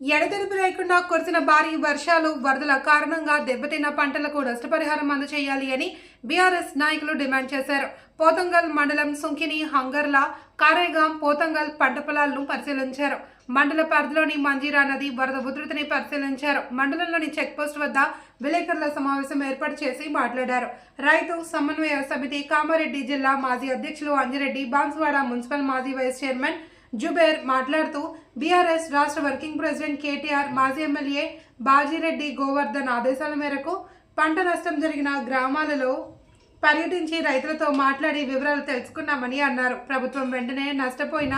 ఎడతెరిపి లేకుండా కురిసిన భారీ వర్షాలు వరదల కారణంగా దెబ్బతిన్న పంటలకు నష్టపరిహారం అందజేయాలి అని బీఆర్ఎస్ నాయకులు డిమాండ్ చేశారు. పోతంగల్ మండలం సుంకిని హంగర్ల కారేగాం పోతంగల్ పంట పొలాలను పరిశీలించారు. మండల పరిధిలోని మంజీరా నది వరద ఉధృతిని పరిశీలించారు. మండలంలోని చెక్పోస్ట్ వద్ద విలేకరుల సమావేశం ఏర్పాటు చేసి మాట్లాడారు. రైతు సమన్వయ సమితి కామారెడ్డి జిల్లా మాజీ అధ్యక్షులు అంజిరెడ్డి బాన్స్వాడ మున్సిపల్ మాజీ వైస్ చైర్మన్ జుబేర్ మాట్లాడుతూ బీఆర్ఎస్ రాష్ట్ర వర్కింగ్ ప్రెసిడెంట్ కేటీఆర్ మాజీ ఎమ్మెల్యే బాజిరెడ్డి గోవర్ధన్ ఆదేశాల మేరకు పంట నష్టం జరిగిన గ్రామాలలో పర్యటించి రైతులతో మాట్లాడి వివరాలు తెలుసుకున్నామని అన్నారు. ప్రభుత్వం వెంటనే నష్టపోయిన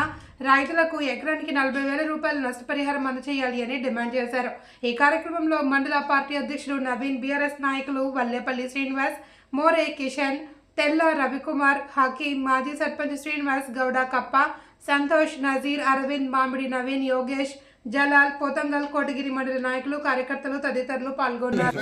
రైతులకు ఎకరానికి నలభై వేల రూపాయల నష్టపరిహారం అందజేయాలి అని డిమాండ్ చేశారు. ఈ కార్యక్రమంలో మండల పార్టీ అధ్యక్షుడు నవీన్ బీఆర్ఎస్ నాయకులు వల్లేపల్లి శ్రీనివాస్ మోరే కిషన్ తెల్ల రవికుమార్ హకీం మాజీ సర్పంచ్ శ్రీనివాస్ గౌడ కప్ప సంతోష్ నజీర్ అరవింద్ మామిడి నవీన్ యోగేష్ జలాల్ పోతంగల్ కోటగిరి మండలి నాయకులు కార్యకర్తలు తదితరులు పాల్గొన్నారు.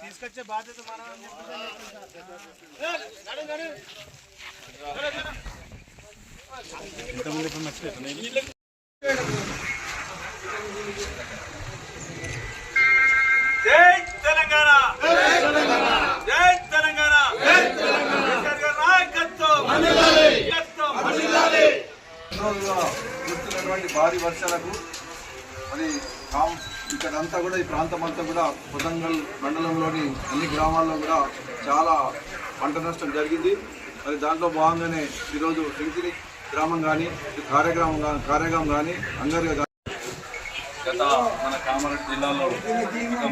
తీసుకొచ్చే బాధ్యత తీసుకుని లేదన్నా పోవాలి జై తెలంగాణ! జై తెలంగాణ! నాయకత్వం! కురుస్తున్నటువంటి భారీ వర్షాలకు మరి కాం ఇక్కడంతా కూడా ఈ ప్రాంతం అంతా కూడా కొదంగల్ మండలంలోని అన్ని గ్రామాల్లో కూడా చాలా పంట నష్టం జరిగింది. మరి దాంట్లో భాగంగానే ఈరోజు సింగిరి గ్రామం కానీ కార్యగ్రామం కానీ కార్యగ్రామం కానీ అంగర్గా కానీ గత మన కామారెడ్డి జిల్లాలో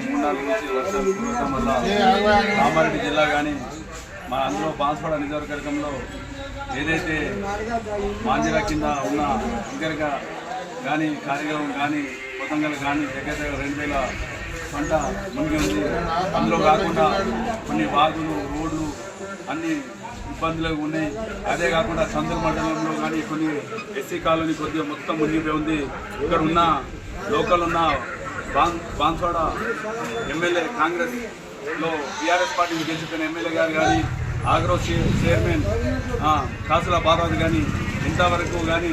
మూడు నాలుగు నుంచి వర్షాలు కురవడం వల్ల కామారెడ్డి జిల్లా కానీ మన అందులో బాన్స్వాడ నియోజకవర్గంలో ఏదైతే మాంజిరా కింద ఉన్న ఇంకరగా కానీ కార్యక్రమం కానీ కొతంగల్ కానీ దగ్గర దగ్గర రెండు వేల పంట మునిగి ఉంది. అందులో కాకుండా కొన్ని వాగులు రోడ్లు అన్ని ఇబ్బందులు ఉన్నాయి. అదే కాకుండా చంద్ర మండలంలో కానీ కొన్ని ఎస్సీ కాలనీ కొద్దిగా మొత్తం మునిగిపోయి ఉంది. ఇక్కడ ఉన్న లోకల్ ఉన్న బాన్ బాన్సోడ ఎమ్మెల్యే కాంగ్రెస్లో బీఆర్ఎస్ పార్టీని గెలుచుకున్న ఎమ్మెల్యే గారు కానీ ఆగ్రో చైర్మన్ కాసుల బాబాద్ కానీ ఇంతవరకు కానీ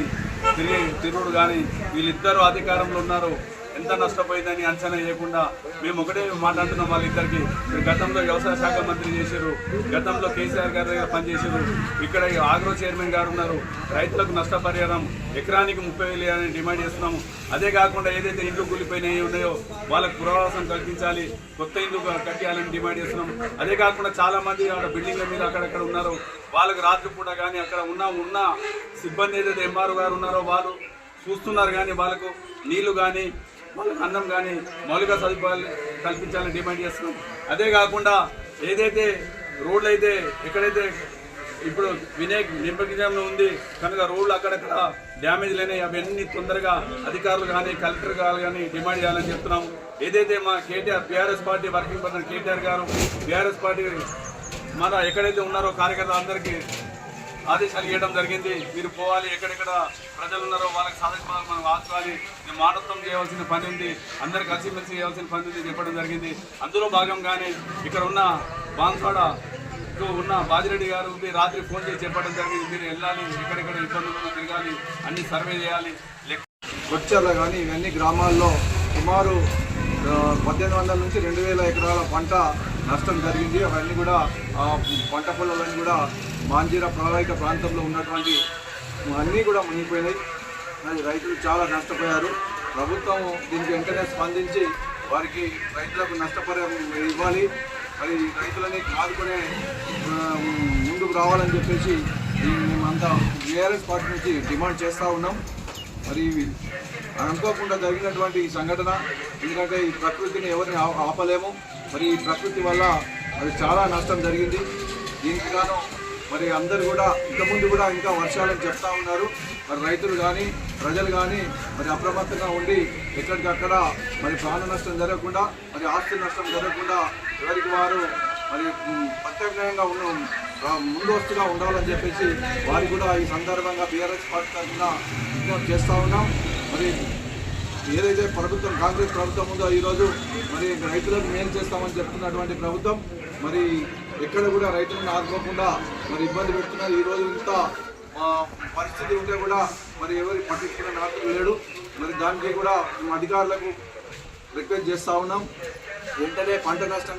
తిరిగి తిరుగుడు కానీ వీళ్ళిద్దరూ అధికారంలో ఉన్నారు. ఎంత నష్టపోయిందని అంచనా వేయకుండా మేము ఒకటే మాట్లాడుతున్నాం వాళ్ళిద్దరికి. గతంలో వ్యవసాయ శాఖ మంత్రి చేశారు గతంలో కేసీఆర్ గారి దగ్గర పనిచేశారు. ఇక్కడ ఆగ్రో చైర్మన్ గారు ఉన్నారు. రైతులకు నష్టపరిహారం ఎకరానికి ముప్పై వేలు అని డిమాండ్ చేస్తున్నాము. అదే కాకుండా ఏదైతే ఇండ్లు కూలిపోయినాయి ఉన్నాయో వాళ్ళకు పునరావాసం కల్పించాలి కొత్త ఇల్లు కట్టేయాలని డిమాండ్ చేస్తున్నాం. అదే కాకుండా చాలామంది అక్కడ బిల్డింగ్ల మీద అక్కడక్కడ ఉన్నారు. వాళ్ళకి రాత్రిపూట కానీ అక్కడ ఉన్న ఉన్న సిబ్బంది ఏదైతే ఎంఆర్ఓ గారు ఉన్నారో వాళ్ళు చూస్తున్నారు కానీ వాళ్ళకు నీళ్ళు కానీ వాళ్ళకి అన్నం కానీ మౌలిక సదుపాయాలు కల్పించాలని డిమాండ్ చేస్తున్నాం. అదే కాకుండా ఏదైతే రోడ్లు అయితే ఎక్కడైతే ఇప్పుడు వినాయక్ నింపగిజంలో ఉంది కనుక రోడ్లు అక్కడక్కడ డ్యామేజ్ లేని అవన్నీ తొందరగా అధికారులు కానీ కలెక్టర్ గారు కానీ డిమాండ్ చేయాలని చెప్తున్నాం. ఏదైతే మా KTR BRS party working person KTR గారు బీఆర్ఎస్ పార్టీ మన ఎక్కడైతే ఉన్నారో కార్యకర్తలు అందరికీ ఆదేశాలు ఇవ్వడం జరిగింది. మీరు పోవాలి ఎక్కడెక్కడ ప్రజలు ఉన్నారో వాళ్ళకి సాధించాలి మనం మేము మానవత్వం చేయవలసిన పని ఉంది అందరు కలిసిమెలిసి చేయవలసిన పని ఉంది చెప్పడం జరిగింది. అందులో భాగంగానే ఇక్కడ ఉన్న బాన్స్వాడకు ఉన్న బాజిరెడ్డి గారు మీరు రాత్రి ఫోన్ చేసి చెప్పడం జరిగింది. మీరు వెళ్ళాలి ఎక్కడెక్కడ ఇబ్బందులు తిరగాలి అన్ని సర్వే చేయాలి. లెక్క కానీ ఇవన్నీ గ్రామాల్లో సుమారు పద్దెనిమిది వందల నుంచి రెండు వేల ఎకరాల పంట నష్టం జరిగింది. అవన్నీ కూడా ఆ, పంట పొలాలన్నీ కూడా మాంజీరా ప్రాణాళిక ప్రాంతంలో ఉన్నటువంటి అన్నీ కూడా మునిగిపోయినాయి. మరి రైతులు చాలా నష్టపోయారు. ప్రభుత్వం దీనికి వెంటనే స్పందించి వారికి రైతులకు నష్టపరిహారం ఇవ్వాలి. మరి రైతులని ఆదుకునే ముందుకు రావాలని చెప్పేసి మేమంతా బీఆర్ఎస్ పార్టీ నుంచి డిమాండ్ చేస్తూ ఉన్నాం. మరి అనుకోకుండా జరిగినటువంటి ఈ సంఘటన ఎందుకంటే ఈ ప్రకృతిని ఎవరిని ఆపలేము. మరి ఈ ప్రకృతి వల్ల అది చాలా నష్టం జరిగింది. దీనికి గాను మరి అందరు కూడా ఇంతకుముందు కూడా ఇంకా వర్షాలని చెప్తా ఉన్నారు. మరి రైతులు కానీ ప్రజలు కానీ మరి అప్రమత్తంగా ఉండి ఎక్కడికక్కడ మరి ప్రాణ నష్టం జరగకుండా మరి ఆస్తి నష్టం జరగకుండా ఎవరికి వారు మరి ప్రత్యేకంగా ప్రత్యామ్నాయంగా ఉన్న ముందోస్తుగా ఉండాలని చెప్పేసి వారికి కూడా ఈ సందర్భంగా బీఆర్ఎస్ పార్టీ తరఫున విజ్ఞప్తి చేస్తూ ఉన్నాం. మరి ఏదైతే ప్రభుత్వం కాంగ్రెస్ ప్రభుత్వం ఉందో ఈరోజు మరి రైతులకు మేలు చేస్తామని చెప్తున్నటువంటి ప్రభుత్వం మరి ఎక్కడ కూడా రైతులను ఆదుకోకుండా మరి ఇబ్బంది పెడుతున్నారు. ఈరోజు ఇంత పరిస్థితి ఉంటే కూడా మరి ఎవరి పట్టించుకునే నాయకులు లేడు. మరి దానికి కూడా మేము అధికారులకు రిక్వెస్ట్ చేస్తూ ఉన్నాం. వెంటనే పంట నష్టం